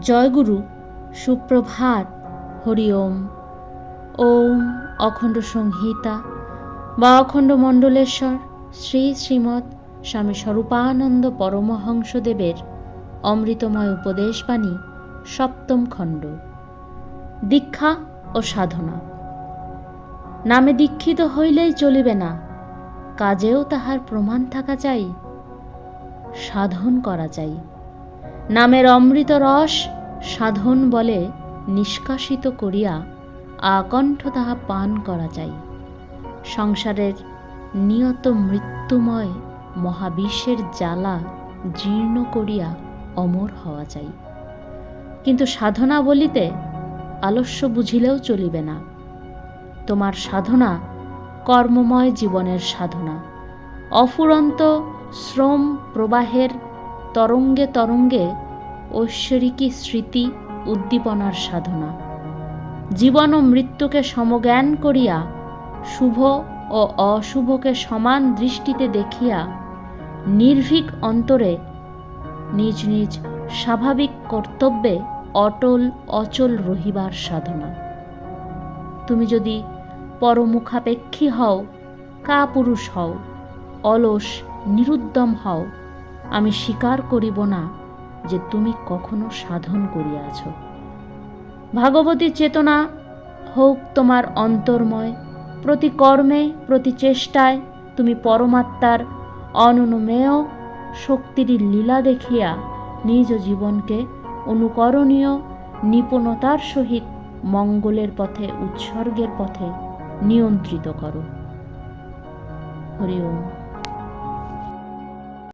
জয়গুরু, সুপ্রভাত, হরি ওম। ওম অখণ্ড সংহিতা, বা অখণ্ড মণ্ডলেশ্বর, শ্রী শ্রীমৎ স্বামী স্বরূপানন্দ পরমহংসদেবের অমৃতময় উপদেশবাণী, সপ্তম খণ্ড। দীক্ষা ও সাধনা। নামে দীক্ষিত হইলেই চলিবে না, কাজেও তাহার প্রমাণ থাকা চাই, সাধন করা চাই। নামের অমৃত রস সাধন বলে নিষ্কাশিত করিয়া আকণ্ঠ তাহা পান করা যায়। সংসারের নিয়ত মৃত্যুময় মহাবিশ্বের জ্বালা জীর্ণ করিয়া অমর হওয়া চাই কিন্তু সাধনা বলিতে আলস্য বুঝিলেও চলিবে না। তোমার সাধনা কর্মময় জীবনের সাধনা। অফুরন্ত শ্রম প্রবাহের তরঙ্গে তরঙ্গে ঐশ্বরিকী স্মৃতি উদ্দীপনার সাধনা। জীবন ও মৃত্যুকে সমজ্ঞান করিয়া, শুভ ও অশুভকে সমান দৃষ্টিতে দেখিয়া, নির্ভীক অন্তরে নিজ নিজ স্বাভাবিক কর্তব্যে অটল অচল রহিবার সাধনা। তুমি যদি পরমুখাপেক্ষী হও, কাপুরুষ হও, অলস নিরুদ্যম হও আমি স্বীকার করিব না যে তুমি কখনো সাধন করিয়াছ। ভাগবতী চেতনা হোক তোমার অন্তর্ময়, প্রতি কর্মে, প্রতি চেষ্টায় তুমি পরমাত্মার অননুমেয় শক্তির লীলা দেখিয়া নিজ জীবনকে অনুকরণীয় নিপুণতার সহিত মঙ্গলের পথে, উৎসর্গের পথে নিয়ন্ত্রিত করো। হরি ওম।